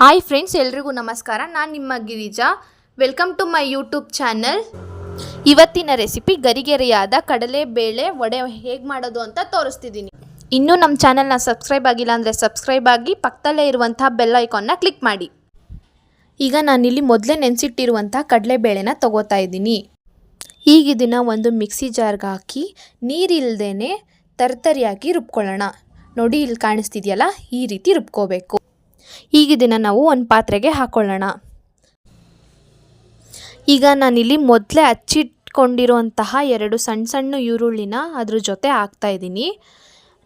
Hi friends ಎಲ್ರಿಗೂ ನಮಸ್ಕಾರ. ನಾನು ನಿಮ್ಮ Girija. Welcome to my YouTube channel ಇವತ್ತಿನ ರೆಸಿಪಿ ಗರಿಗೆರೆಯಾದ ಕಡಲೆಬೇಳೆ ವಡೆ ಹೇಗೆ ಮಾಡೋದು ಅಂತ ತೋರಿಸ್ತಿದ್ದೀನಿ ಇನ್ನೂ ನಮ್ಮ ಚಾನಲ್ನ ಸಬ್ಸ್ಕ್ರೈಬ್ ಆಗಿಲ್ಲ ಅಂದರೆ ಸಬ್ಸ್ಕ್ರೈಬ್ ಆಗಿ ಪಕ್ಕದಲ್ಲೇ ಇರುವಂಥ ಬೆಲ್ ಐಕಾನ್ನ ಕ್ಲಿಕ್ ಮಾಡಿ. ಈಗ ನಾನಿಲ್ಲಿ ಮೊದಲೇ ನೆನೆಸಿಟ್ಟಿರುವಂಥ ಕಡಲೆಬೇಳೆನ ತಗೋತಾ ಇದ್ದೀನಿ. ಈಗ ಇದನ್ನು ಒಂದು ಮಿಕ್ಸಿ ಜಾರ್ಗೆ ಹಾಕಿ ನೀರಿಲ್ದೇ ತರ್ತರಿಯಾಗಿ ರುಬ್ಕೊಳ್ಳೋಣ. ನೋಡಿ, ಇಲ್ಲಿ ಕಾಣಿಸ್ತಿದೆಯಲ್ಲ? ಈ ರೀತಿ ರುಬ್ಕೋಬೇಕು. ಈಗ ಇದನ್ನು ನಾವು ಒಂದು ಪಾತ್ರೆಗೆ ಹಾಕ್ಕೊಳ್ಳೋಣ ಈಗ ನಾನಿಲ್ಲಿ ಮೊದಲೇ ಹಚ್ಚಿಟ್ಕೊಂಡಿರುವಂತಹ ಎರಡು ಸಣ್ಣ ಸಣ್ಣ ಈರುಳ್ಳಿನ ಅದ್ರ ಜೊತೆ ಹಾಕ್ತಾ ಇದ್ದೀನಿ.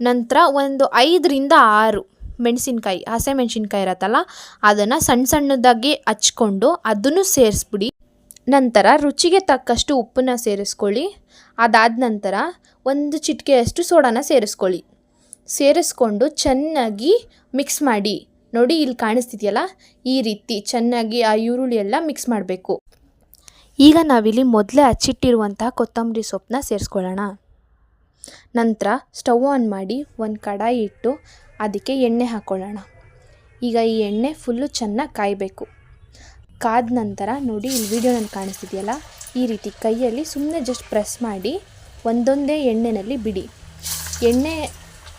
ನಂತರ ಒಂದು ಐದರಿಂದ ಆರು ಮೆಣಸಿನ್ಕಾಯಿ, ಹಸೆ ಮೆಣಸಿನ್ಕಾಯಿ ಇರತ್ತಲ್ಲ, ಅದನ್ನು ಸಣ್ಣ ಸಣ್ಣದಾಗಿ ಹಚ್ಕೊಂಡು ಅದನ್ನು ಸೇರಿಸ್ಬಿಡಿ. ನಂತರ ರುಚಿಗೆ ತಕ್ಕಷ್ಟು ಉಪ್ಪನ್ನ ಸೇರಿಸ್ಕೊಳ್ಳಿ. ಅದಾದ ನಂತರ ಒಂದು ಚಿಟಿಕೆಯಷ್ಟು ಸೋಡಾನ ಸೇರಿಸ್ಕೊಳ್ಳಿ. ಸೇರಿಸ್ಕೊಂಡು ಚೆನ್ನಾಗಿ ಮಿಕ್ಸ್ ಮಾಡಿ. ನೋಡಿ ಇಲ್ಲಿ ಕಾಣಿಸ್ತಿದೆಯಲ್ಲ? ಈ ರೀತಿ ಚೆನ್ನಾಗಿ ಆ ಈರುಳ್ಳಿ ಎಲ್ಲ ಮಿಕ್ಸ್ ಮಾಡಬೇಕು. ಈಗ ನಾವಿಲ್ಲಿ ಮೊದಲೇ ಹಚ್ಚಿಟ್ಟಿರುವಂತಹ ಕೊತ್ತಂಬರಿ ಸೊಪ್ಪನ್ನ ಸೇರಿಸ್ಕೊಳ್ಳೋಣ. ನಂತರ ಸ್ಟವ್ ಆನ್ ಮಾಡಿ ಒಂದು ಕಡಾಯಿ ಇಟ್ಟು ಅದಕ್ಕೆ ಎಣ್ಣೆ ಹಾಕ್ಕೊಳ್ಳೋಣ ಈಗ ಈ ಎಣ್ಣೆ ಫುಲ್ಲು ಚೆನ್ನಾಗಿ ಕಾಯಬೇಕು. ಕಾದ ನಂತರ ನೋಡಿ ಇಲ್ಲಿ ವಿಡಿಯೋನಲ್ಲಿ ಕಾಣಿಸ್ತಿದೆಯಲ್ಲ? ಈ ರೀತಿ ಕೈಯಲ್ಲಿ ಸುಮ್ಮನೆ ಜಸ್ಟ್ ಪ್ರೆಸ್ ಮಾಡಿ ಒಂದೊಂದೇ ಎಣ್ಣೆನಲ್ಲಿ ಬಿಡಿ. ಎಣ್ಣೆ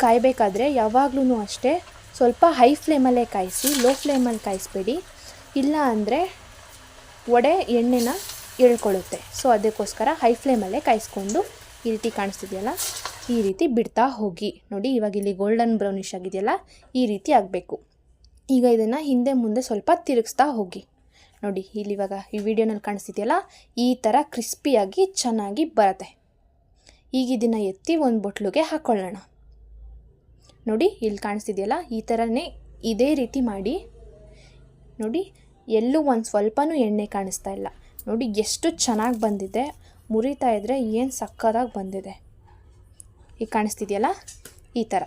ಕಾಯಬೇಕಾದ್ರೆ ಯಾವಾಗ್ಲೂ ಅಷ್ಟೇ ಸ್ವಲ್ಪ ಹೈ ಫ್ಲೇಮಲ್ಲೇ ಕಾಯಿಸಿ ಲೋ ಫ್ಲೇಮಲ್ಲಿ ಕಾಯಿಸ್ಬೇಡಿ. ಇಲ್ಲ ಅಂದರೆ ವಡೆ ಎಣ್ಣೆನ ಎಳ್ಕೊಳ್ಳುತ್ತೆ. ಸೊ ಅದಕ್ಕೋಸ್ಕರ ಹೈ ಫ್ಲೇಮಲ್ಲೇ ಕಾಯಿಸ್ಕೊಂಡು ಈ ರೀತಿ ಕಾಣಿಸ್ತಿದೆಯಲ್ಲ? ಈ ರೀತಿ ಬಿಡ್ತಾ ಹೋಗಿ. ನೋಡಿ, ಇವಾಗ ಇಲ್ಲಿ ಗೋಲ್ಡನ್ ಬ್ರೌನಿಷ್ ಆಗಿದೆಯಲ್ಲ? ಈ ರೀತಿ ಆಗಬೇಕು. ಈಗ ಇದನ್ನು ಹಿಂದೆ ಮುಂದೆ ಸ್ವಲ್ಪ ತಿರುಗಿಸ್ತಾ ಹೋಗಿ. ನೋಡಿ, ಇಲ್ಲಿ ಇವಾಗ ಈ ವಿಡಿಯೋನಲ್ಲಿ ಕಾಣಿಸ್ತಿದೆಯಲ್ಲ? ಈ ಥರ ಕ್ರಿಸ್ಪಿಯಾಗಿ ಚೆನ್ನಾಗಿ ಬರುತ್ತೆ. ಈಗ ಇದನ್ನು ಎತ್ತಿ ಒಂದು ಬೊಟ್ಲಿಗೆ ಹಾಕ್ಕೊಳ್ಳೋಣ ನೋಡಿ ಇಲ್ಲಿ ಕಾಣಿಸ್ತಿದೆಯಲ್ಲ? ಈ ಥರನೇ ಇದೇ ರೀತಿ ಮಾಡಿ. ನೋಡಿ, ಎಲ್ಲೂ ಒಂದು ಸ್ವಲ್ಪನೂ ಎಣ್ಣೆ ಕಾಣಿಸ್ತಾ ಇಲ್ಲ. ನೋಡಿ, ಎಷ್ಟು ಚೆನ್ನಾಗಿ ಬಂದಿದೆ. ಮುರಿತಾ ಇದ್ದರೆ ಏನು ಸಕ್ಕತ್ತಾಗಿ ಬಂದಿದೆ. ಈಗ ಕಾಣಿಸ್ತಿದೆಯಲ್ಲ? ಈ ಥರ